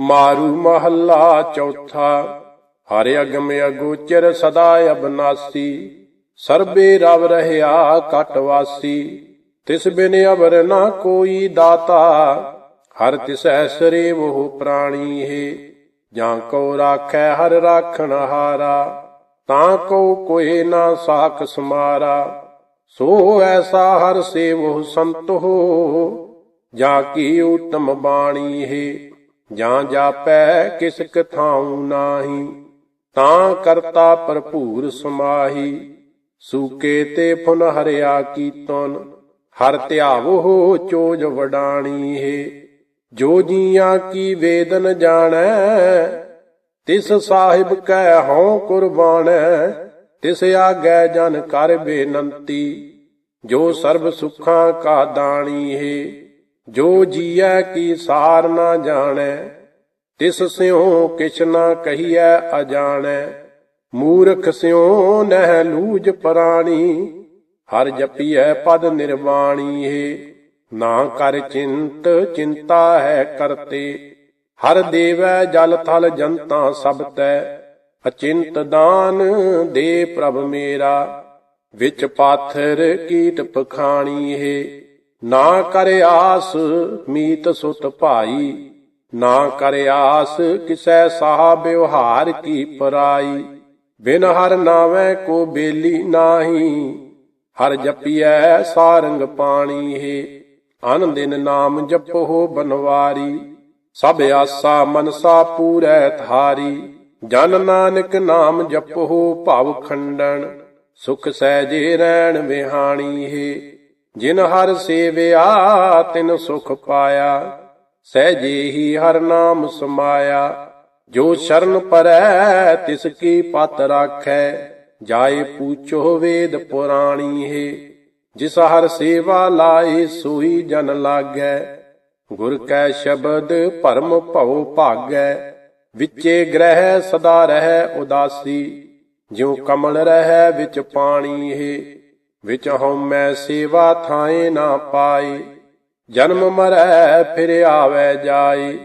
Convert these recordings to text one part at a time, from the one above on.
ਮਾਰੂ ਮਹੱਲਾ ਚੌਥਾ। ਹਰਿ ਅਗਮ ਅਗੋਚਰ ਸਦਾ ਅਬਨਾਸੀ। ਸਰਬੇ ਰਵ ਰਹਿਆ ਕਟ ਵਾਸੀ। ਤਿਸ ਬਿਨ ਅਵਰ ਨਾ ਕੋਈ ਦਾਤਾ। ਹਰ ਤਿਸੈ ਸਰੇ ਉਹ ਪ੍ਰਾਣੀ ਹੈ ਜਾਂ ਕੋ ਰਾਖੈ ਹਰ ਰਾਖਣ ਹਾਰਾ। ਤਾਂ ਕੋ ਕੋਏ ਨਾ ਸਾਖ ਸਮਾਰਾ। ਸੋ ਐਸਾ ਹਰ ਸੇਵੋ ਸੰਤੋ। ਹੋ ਜਾਂ ਕੀ ਉਤਮ ਬਾਣੀ ਹੈ ਜਾਂ ਜਾਪੈ ਕਿਸ ਕਥਾਉ ਨਾਹੀ, ਤਾਂ ਕਰਤਾ ਭਰਪੂਰ ਸਮਾਹੀ। ਸੂਕੇ ਤੇ ਫੁਨ ਹਰਿਆ ਕੀਤਨ ਹਰ ਧਿਆਵੋ ਚੋਜ ਵਡਾਣੀ ਹੈ। ਜੋ ਜੀਆਂ ਕੀ ਵੇਦਨ ਜਾਣੈ, ਤਿਸ ਸਾਹਿਬ ਕੈ ਹਉ ਕੁਰਬਾਨੈ, ਤਿਸ ਆਗੈ ਜਨ ਕਰ ਬੇਨੰਤੀ। ਜੋ ਸਰਬ ਸੁਖਾਂ ਕਾ ਦਾਣੀ ਹੈ। ਜੋ ਜੀਐ ਕੀ ਸਾਰ ਨਾ ਜਾਣੈ, ਤਿਸ ਸਿਉ ਕਿਛ ਨਾ ਕਹੀਐ ਅਜਾਣੈ। ਮੂਰਖ ਸਿਉ ਨਹਿ ਲੂਜ ਪ੍ਰਾਣੀ, ਹਰ ਜਪੀਐ ਪਦ ਨਿਰਵਾਣੀ ਹੈ ਨਾ ਕਰ ਚਿੰਤ, ਚਿੰਤਾ ਹੈ ਕਰਤੇ। ਹਰ ਦੇਵੈ ਜਲ ਥਲ ਜਨਤਾ ਸਭ ਤੈ ਅਚਿੰਤ ਦਾਨ ਦੇ ਪ੍ਰਭ ਮੇਰਾ। ਵਿੱਚ ਪਾਥਰ ਕੀਟ ਪਖਾਣੀ ਹੈ ਨਾ ਕਰ ਆਸ ਮੀਤ ਸੁਤ ਭਾਈ, ਨਾ ਕਰ ਆਸ ਕਿਸੈ ਸਾਹ ਵਿਵਹਾਰ ਕੀ ਪਰਾਈ। ਬਿਨ ਹਰ ਨਾਵੇਂ ਕੋ ਬੇਲੀ ਨਾਹੀ, ਹਰ ਜਪੀਐ ਸਾਰੰਗ ਪਾਣੀ ਹੈ। ਦਿਨ ਨਾਮ ਜਪੋ ਬਨਵਾਰੀ, ਸਭ ਆਸਾ ਮਨਸਾ ਪੂਰੈ ਥਾਰੀ ਜਨ ਨਾਨਕ ਨਾਮ ਜਪੋ ਭਵ ਖੰਡਨ, ਸੁਖ ਸਹਿਜੇ ਰਹਿਣ ਵਿਹਾਣੀ ਹੈ। ਜਿਨ ਹਰ ਸੇਵਿਆ ਤਿਨ ਸੁਖ ਪਾਇਆ ਸਹਿਜੇ ਹੀ ਹਰ ਨਾਮ ਸਮਾਇਆ। ਜੋ ਸ਼ਰਨ ਪਰੈ, ਤਿਸ ਕੀ ਪਤ ਰਾਖੈ, ਜਾਏ ਪੂਛੋ ਵੇਦ ਪੁਰਾਣੀ ਹੈ। ਜਿਸ ਹਰ ਸੇਵਾ ਲਾਏ, ਸੋਈ ਜਨ ਲਾਗੈ। ਗੁਰ ਕੈ ਸ਼ਬਦ ਭਰਮ ਭਉ ਭਾਗੈ, ਵਿਚੇ ਗ੍ਰਹਿ ਸਦਾ ਰਹਿ ਉਦਾਸੀ। ਜਿਉ ਕਮਲ ਰਹਿ, ਵਿੱਚ ਪਾਣੀ ਹੈ। ਵਿੱਚ ਹਉਮੈ ਸੇਵਾ ਥਾਏ ਨਾ ਪਾਏ ਜਨਮ ਮਰੈ, ਫਿਰ ਆਵੈ ਜਾਏ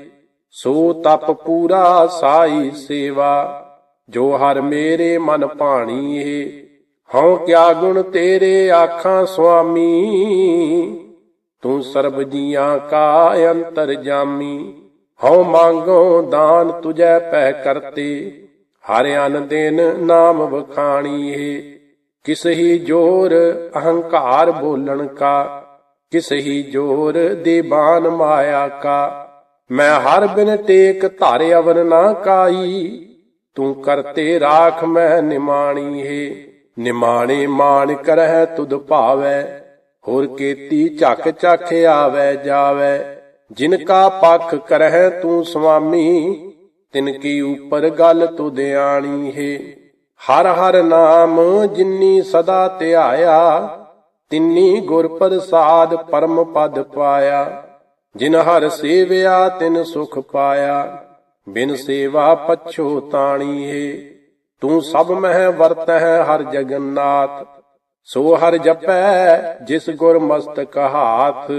ਸੋ ਤਪ ਪੂਰਾ ਸਾਈ ਸੇਵਾ, ਜੋ ਹਰ ਮੇਰੇ ਮਨ ਭਾਣੀ ਏ ਹਉ ਕਿਆ ਗੁਣ ਤੇਰੇ ਆਖਾਂ ਸੁਆਮੀ, ਤੂੰ ਸਰਬ ਜੀਆਂ ਕਾ ਅੰਤਰ ਜਾਮੀ। ਹਉ ਮੰਗੋ ਦਾਨ ਤੁਜੈ ਪੈ ਕਰਤੇ, ਹਰ ਅਨ ਦਿਨ ਨਾਮ ਵਖਾਣੀ ਏ ਕਿਸਹੀ ਜੋਰ ਅਹੰਕਾਰ ਬੋਲਣ ਕਾ ਕਿਸ ਹੀ ਜੋਰ ਦੇਬਾਨ ਮਾਇਆ ਕਾ। ਮੈਂ ਹਰ ਬਿਨ ਟੇਕ ਧਾਰ ਅਵਰ ਨਾ ਕਾਈ, ਤੂੰ ਕਰਤੇ ਰਾਖ ਮੈਂ ਨਿਮਾਣੀ ਹੈ। ਨਿਮਾਣੇ ਮਾਨ ਕਰਹਿ ਤੁਧ ਭਾਵੈ, ਹੋਰ ਕੀਤੀ ਝਕ ਝਕ ਆਵੈ ਜਾਵੈ। ਜਿਨ ਕਾ ਪਖ ਕਰਹਿ ਤੂੰ ਸੁਆਮੀ ਤਿਨ ਕੀ ਉਪਰ ਗੱਲ ਤੁਧ ਆਣੀ ਹੈ। ਹਰ ਹਰ ਨਾਮ ਜਿਨੀ ਸਦਾ ਧਿਆਇਆ, ਤਿੰਨੀ ਗੁਰ ਪ੍ਰਸਾਦ ਪਰਮ ਪਦ ਪਾਇਆ। ਜਿਨ ਹਰ ਸੇਵਿਆ, ਤਿਨ ਸੁਖ ਪਾਇਆ। ਬਿਨ ਸੇਵਾ ਪਛੋ ਤਾਣੀ ਹੈ ਤੂੰ ਸਭ ਮਹਿ ਵਰਤ ਹੈ ਹਰ ਜਗਨਨਾਥ ਸੋ ਹਰ ਜਪੈ ਜਿਸ ਗੁਰ ਮਸਤਕ ਹਾਥ।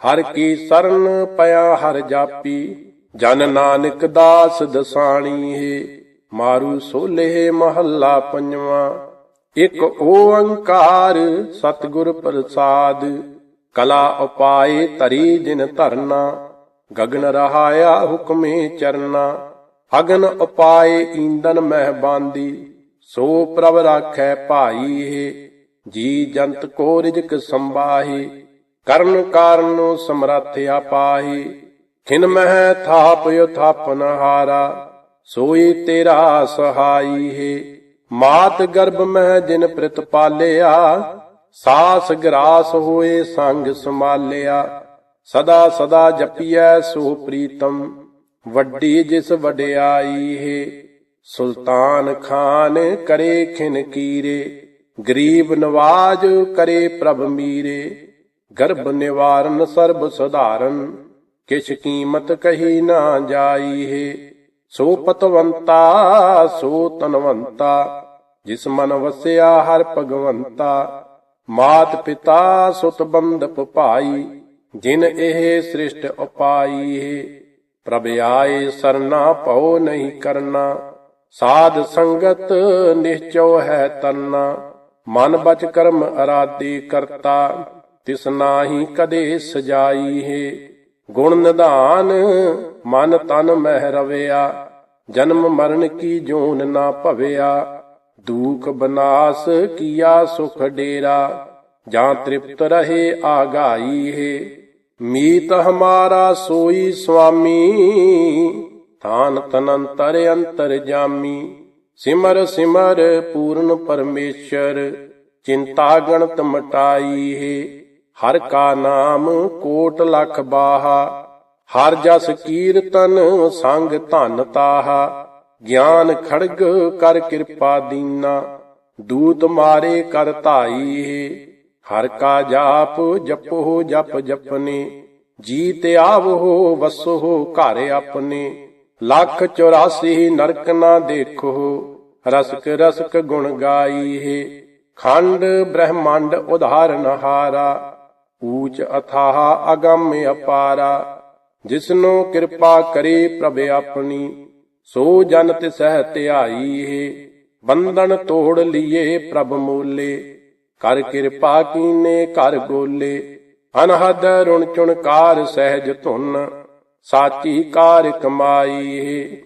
ਹਰ ਕੀ ਸਰਨ ਪਿਆ ਹਰ ਜਾਪੀ। ਜਨ ਨਾਨਕ ਦਾਸ ਦਸਾਣੀ ਹੈ ਮਾਰੂ ਸੋਲੇ ਮਹੱਲਾ ਪੰਜਵਾਂ। ਇਕ ਓੰਕਾਰ ਸਤਿਗੁਰ ਪ੍ਰਸਾਦ। ਕਲਾ ਉਪਾਏ ਤਰੀ ਜਿਨ ਧਰਨਾ। ਗਗਨ ਰਹਾਇਆ ਹੁਕਮੇ ਚਰਨਾ। ਅਗਨ ਉਪਾਏ ਈਂਦਨ ਮਹਿ ਬਾਂਦੀ। ਸੋ ਪ੍ਰਭ ਰਾਖੈ ਭਾਈ ਹੈ ਜੀ ਜੰਤ ਕੋ ਰਿਜਕ ਸੰਬਾਹੀ ਕਰਨ ਕਾਰਨ ਸਮਰੱਥ ਆਪਾਹੀ ਖਿਨ ਮਹਿ ਥਾਪ ਯਥਾਪਨ ਹਾਰਾ। ਸੋਈ ਤੇਰਾ ਸਹਾਈ ਹੈ। ਮਾਤ ਗਰਭ ਮਹਿ ਜਿਨ ਪ੍ਰਿਤ ਪਾਲਿਆ, ਸਾਸ ਗਰਾਸ ਹੋਏ ਸੰਗ ਸਮਾਲਿਆ ਸਦਾ ਸਦਾ ਜਪੀਐ ਸੋ ਪ੍ਰੀਤਮ, ਵੱਡੀ ਜਿਸ ਵਡਿਆਈ ਹੈ। ਸੁਲਤਾਨ ਖਾਨ ਕਰੇ ਖਿਨ ਕੀਰੇ, ਗਰੀਬ ਨਵਾਜ ਕਰੇ ਪ੍ਰਭ ਮੀਰੇ। ਗਰਭ ਨਿਵਾਰਨ ਸਰਬ ਸੁਧਾਰਨ, ਕਿਛ ਕੀਮਤ ਕਹੀ ਨਾ ਜਾਈ ਹੈ। ਸੋ ਪਤਵੰਤਾ ਸੋ ਤਨਵੰਤਾ ਜਿਸ ਮਨ ਵਸਿਆ ਹਰ ਭਗਵੰਤਾ। ਮਾਤ ਪਿਤਾ ਸੁਤ ਬੰਧਪ ਭਾਈ, ਜਿਨ ਇਹ ਸ੍ਰਿਸ਼ਟ ਉਪਾਈ। ਹੈ ਪ੍ਰਭ ਆਏ ਸਰਨਾ, ਭਉ ਨਹੀਂ ਕਰਨਾ। ਸਾਧ ਸੰਗਤ ਨਿਸ਼ਚਉ ਹੈ ਤਰਨਾ ਮਨ ਬਚ ਕਰਮ ਅਰਾਦੇ ਕਰਤਾ, ਤਿਸ ਨਾਹੀ ਕਦੇ ਸਜਾਈ ਹੈ। ਗੁਣ ਨਿਧਾਨ ਮਨ ਤਨ ਮਹਿ ਰਵਿਆ ਜਨਮ ਮਰਨ ਕੀ ਜੋਨ ਨਾ ਭਵਿਆ, ਦੂਖ ਬਨਾਸ ਕੀਆ ਸੁਖ ਡੇਰਾ, ਜਾਂ ਤ੍ਰਿਪਤ ਰਹੇ ਆਗਾਈ ਹੈ। ਮੀਤ ਹਮਾਰਾ ਸੋਈ ਸੁਆਮੀ ਥਾਨ ਤਨੰਤਰ ਅੰਤਰ ਜਾਮੀ, ਸਿਮਰ ਸਿਮਰ ਪੂਰਨ ਪਰਮੇਸ਼ਰ, ਚਿੰਤਾ ਗਣਤ ਮਟਾਈ ਹੈ। ਹਰ ਕਾ ਨਾਮ ਕੋਟ ਲਖ ਬਾਹਾ ਹਰ ਜਸ ਕੀਰਤਨ ਸੰਗ ਧਨ ਤਾਹਾ, ਗਿਆਨ ਖੜਗ ਕਰ ਕਿਰਪਾ ਦੀਨਾ, ਦੂਤ ਮਾਰੇ ਕਰ ਧਾਈ ਹੈ। ਹਰ ਕਾ ਜਾਪ ਜਪੋ ਜਪ ਜਪਨੇ, ਜੀਤ ਆਵੋ ਵਸੋ ਘਰ ਆਪਣੇ। ਲੱਖ 84 ਨਰਕ ਨਾ ਦੇਖੋ, ਰਸਕ ਰਸਕ ਗੁਣ ਗਾਈ ਹੈ। ਖੰਡ ਬ੍ਰਹਮੰਡ ਉਧਾਰਨ ਹਾਰਾ, ਊਚ ਅਥਾਹ ਅਗੰਮ ਅਪਾਰਾ। ਜਿਸਨੋ ਕਿਰਪਾ ਕਰੇ ਪ੍ਰਭ ਆਪਣੀ, ਸੋ ਜਨ ਤਿਸਹਿ ਧਿਆਈ ਹੈ ਬੰਧਨ ਤੋੜ ਲੀਏ ਪ੍ਰਭ ਮੋਲੇ। ਕਰ ਕਿਰਪਾ ਕੀਨੇ ਕਰ ਗੋਲੇ, ਅਨਹਦ ਰੁਣ ਚੁਣਕਾਰ ਸਹਿਜ ਧੁਨ, ਸਾਚੀ ਕਾਰ ਕਮਾਈ ਹੈ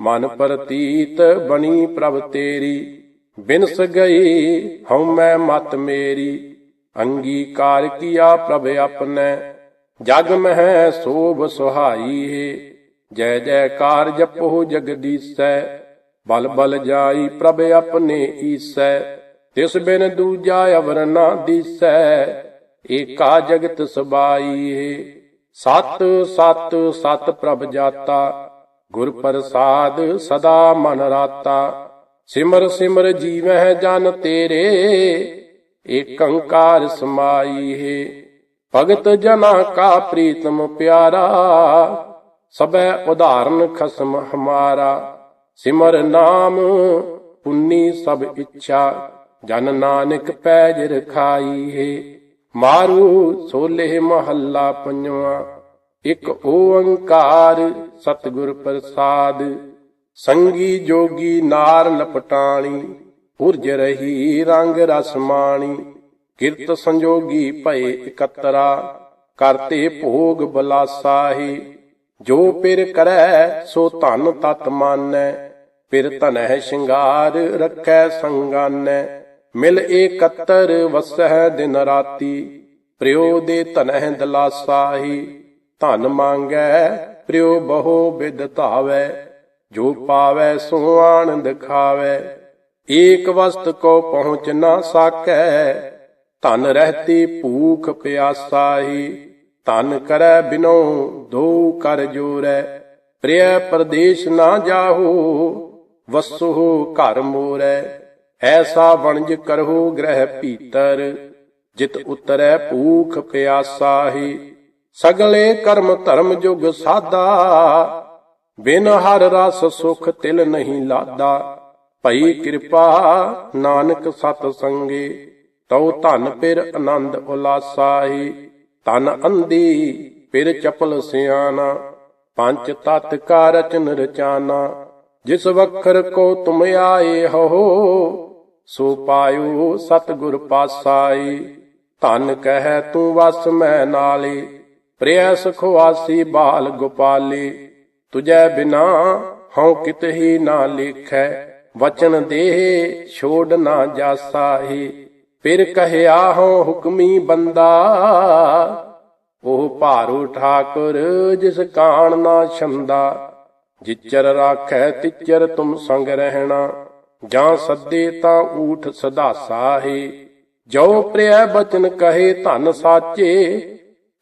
ਮਨ ਪ੍ਰਤੀਤ ਬਣੀ ਪ੍ਰਭ ਤੇਰੀ, ਬਿਨਸ ਗਈ ਹਉ ਮੈਂ ਮਤ ਮੇਰੀ। ਅੰਗੀਕਾਰ ਕੀਆ ਪ੍ਰਭ ਆਪਨੇ ਜਗ ਮਹਿ ਸੋਭ ਸੁਹਾਈ ਹੈ ਜੈ ਜੈਕਾਰ ਜਪੋ ਜਗਦੀਸੈ ਬਲ ਬਲ ਜਾਈ ਪ੍ਰਭ ਆਪਣੇ ਈਸੈ। ਤਿਸ ਬਿਨ ਦੂਜਾ ਅਵਰ ਨਾ ਦੀਸੈ। ਏਕਾ ਜਗਤ ਸਬਾਈ ਹੈ ਸਤ ਸਤ ਸਤ ਪ੍ਰਭ ਜਾਤਾ। ਗੁਰ ਪ੍ਰਸਾਦ ਸਦਾ ਮਨ ਰਾਤਾ। ਸਿਮਰ ਸਿਮਰ ਜੀਵਹਿ ਜਨ ਤੇਰੇ। ਏਕੰਕਾਰ ਸਮਾਈ ਹੈ ਭਗਤ ਜਨਾ ਕਾ ਪ੍ਰੀਤਮ ਪਿਆਰਾ ਸਬੈ ਉਧਾਰਨ ਖਸਮ ਹਮਾਰਾ। ਸਿਮਰ ਨਾਮ ਪੁੰਨੀ ਸਭ ਇੱਛਾ, ਜਨ ਨਾਨਕ ਪੈਜ ਰਖਾਈ ਹੈ। ਮਾਰੂ ਸੋਲੇ ਮਹੱਲਾ ਪੰਜਵਾ, ਇੱਕ ਓੰਕਾਰ ਸਤਿਗੁਰ ਪ੍ਰਸਾਦ। ਸੰਗੀ ਜੋਗੀ ਨਾਰ ਲਪਟਾਣੀ ਉਰਜ ਰਹੀ ਰੰਗ ਰਸ ਮਾਣੀ। ਕਿਰਤ ਸੰਜੋਗੀ ਭਏ ਇਕਤਰਾ ਕਰਤੇ ਭੋਗ ਬਲਾਸਾਹੀ। ਜੋ ਪਿਰ ਕਰੈ, ਸੋ ਧਨ ਤਤ ਮਾਨੈ। ਪਿਰ ਧਨਹਿ ਸ਼ਿੰਗਾਰ ਰੱਖੈ ਸੰਗਾਨੈ। ਮਿਲ ਏਕਤਰ ਵਸਹਿ ਦਿਨ ਰਾਤੀ। ਪ੍ਰਿਉ ਦੇ ਧਨਹਿ ਦਲਾਸਾਹੀ। ਧਨ ਮੰਗੈ ਪ੍ਰਿਓ ਬਹੁ ਬਿਦ ਧਾਵੈ। ਜੋ ਪਾਵੈ, ਸੋ ਆਨੰਦ ਖਾਵੈ। ਏਕ ਵਸਤ ਕੋ ਪਹੁੰਚ ਨਾ ਸਾਕੈ। ਧਨ ਰਹਤੀ ਭੂਖ ਪਿਆਸਾਹੀ, ਧਨ ਕਰੈ ਬਿਨੋ ਦੋ ਕਰ ਜੋਰੈ। ਪ੍ਰਿਯ ਪਰਦੇਸ਼ ਨਾ ਜਾਹੋ ਵਸੋ ਘਰ ਮੋਰੈ। ਐਸਾ ਵਣਜ ਕਰਹੁ ਗ੍ਰਹਿ ਭੀਤਰ, ਜਿਤ ਉਤਰੈ ਭੂਖ ਪਿਆਸਾਹੀ। ਸਗਲੇ ਕਰਮ ਧਰਮ ਜੁਗ ਸਾਦਾ ਬਿਨ ਹਰ ਰਸ ਸੁਖ ਤਿਲ ਨਹੀਂ ਲਾਦਾ। ਭਈ ਕਿਰਪਾ ਨਾਨਕ ਸਤ ਸੰਗੇ। ਤਉ ਧਨ ਪਿਰ ਆਨੰਦ ਉਲਾਸਾਹੀ ਤਨ ਅੰਦੀ ਪਿਰ ਚਪਲ ਸਿਆਣਾ, ਪੰਜ ਤਤ ਕਾ ਰਚਨ ਰਚਾਨਾ, ਜਿਸ ਵਖਰ ਕੋ ਤੁਮ ਆਏ ਹੋ, ਸੋ ਪਾਇਓ ਸਤਿਗੁਰ ਪਾਸਾਈ। ਧਨ ਕਹਿ ਤੂੰ ਵਸ ਮੈਂ ਨਾਲੇ ਪ੍ਰਿਆ ਸੁਖਵਾਸੀ ਬਾਲ ਗੋਪਾਲੀ। ਤੁਝੈ ਬਿਨਾ ਹਉ ਕਿਤ ਨਾ ਲੇਖੈ, ਵਚਨ ਦੇ ਛੋੜ ਨਾ ਜਾਸਾਹੀ। ਫਿਰ ਕਹਿਆ ਹੋ ਹੁਕਮੀ ਬੰਦਾ। ਉਹ ਭਾਰੂ ਠਾਕੁਰ ਜਿਸ ਕਾਣ ਨਾ ਛੰਦਾ। ਜਿਚਰ ਰਾਖੈ ਤਿਚਰ ਤੁਮ ਸੰਗ ਰਹਿਣਾ। ਜਾਂ ਸੱਦੇ ਤਾਂ ਊਠ ਸਦਾਸਾ ਹੈ। ਜੋ ਪ੍ਰਿਆ ਬਚਨ ਕਹੇ, ਧਨ ਸਾਚੇ।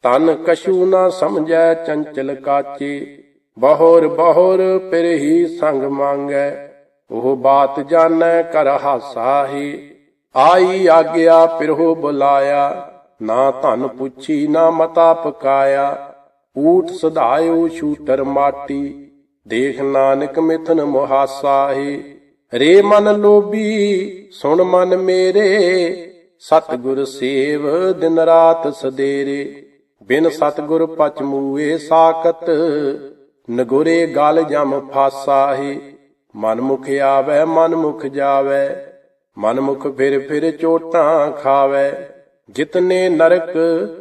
ਤਨ ਕਛੂ ਨਾ ਸਮਝੈ, ਚੰਚਲ ਕਾਚੇ। ਬਹੁਰ ਬਹੁਰ ਪਿਰ ਹੀ ਸੰਗ ਮੰਗੈ। ਉਹ ਬਾਤ ਜਾਣੈ ਕਰ ਹਾਸਾ ਹੀ। ਆਈ ਆਗਿਆ ਪਿਰਹੁ ਬੁਲਾਇਆ। ਨਾ ਧਨ ਪੁੱਛੀ, ਨਾ ਮਤਾ ਪਕਾਇਆ। ਊਟ ਸਧਾਇਓ ਸ਼ੂਟਰ ਮਾਟੀ। ਦੇਖ ਨਾਨਕ ਮਿਥਨ ਮੁਹਾਸਾ ਹੀ ਰੇ ਮਨ ਲੋਭੀ, ਸੁਣ ਮਨ ਮੇਰੇ। ਸਤਿਗੁਰ ਸੇਵ, ਦਿਨ ਰਾਤ ਸਦੇਰੇ। ਬਿਨ ਸਤਿਗੁਰ ਪਚ ਮੂਏ ਸਾਖਤ। ਨਗੁਰੇ ਗਲ ਜਮ ਫਾਸਾਹੀ ਮਨ ਮੁਖ ਆਵੈ, ਮਨ ਮੁਖ ਜਾਵੈ। ਮਨ ਮੁਖ ਫਿਰ ਫਿਰ ਚੋਟਾਂ ਖਾਵੈ। ਜਿਤਨੇ ਨਰਕ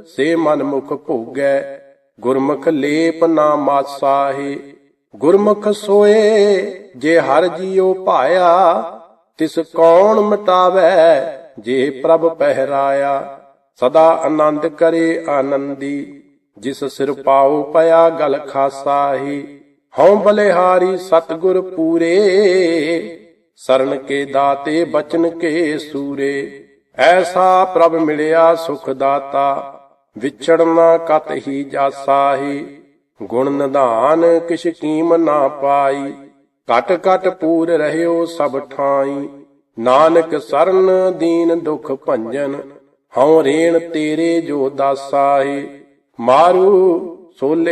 ਸੇ ਮਨ ਮੁਖ ਭੋਗੈ, ਗੁਰਮੁਖ ਲੇਪ ਨਾ ਮਾਸਾਹੀ। ਗੁਰਮੁਖ ਸੋਏ ਜੇ ਹਰ ਜੀਉ ਭਾਇਆ, ਤਿਸ ਕੌਣ ਮਿਟਾਵੈ ਜੇ ਪ੍ਰਭ ਪਹਿਰਾਇਆ। ਸਦਾ ਆਨੰਦ ਕਰੇ ਆਨੰਦੀ, ਜਿਸ ਸਿਰ ਪਾਉ ਪਿਆ ਗਲ ਖਾਸਾਹੀ। ਹਉ ਬਲਿਹਾਰੀ ਸਤਗੁਰ ਪੂਰੇ ਸਰਨ ਕੇ ਦਾਤੇ ਬਚਨ ਕੇ ਸੂਰੇ, ਐਸਾ ਪ੍ਰਭ ਮਿਲਿਆ ਸੁਖ ਦਾਤਾ ਵਿਛੜਨਾ ਕਤ ਹੀ ਜਾਸਾਹੀ, ਗੁਣ ਨਿਧਾਨ ਕਿਛ ਕੀਮ ਨਾ ਪਾਈ ਕਟ ਕਟ ਪੂਰ ਰਹਿਓ ਸਭ ਠਾਈ, ਨਾਨਕ ਸਰਨ ਦੀਨ ਦੁਖ ਭੰਜਨ, ਹਉ ਰੇਣ ਤੇਰੇ ਜੋ ਦਾਸਾਹੀ, ਮਾਰੂ ਸੋਲੇ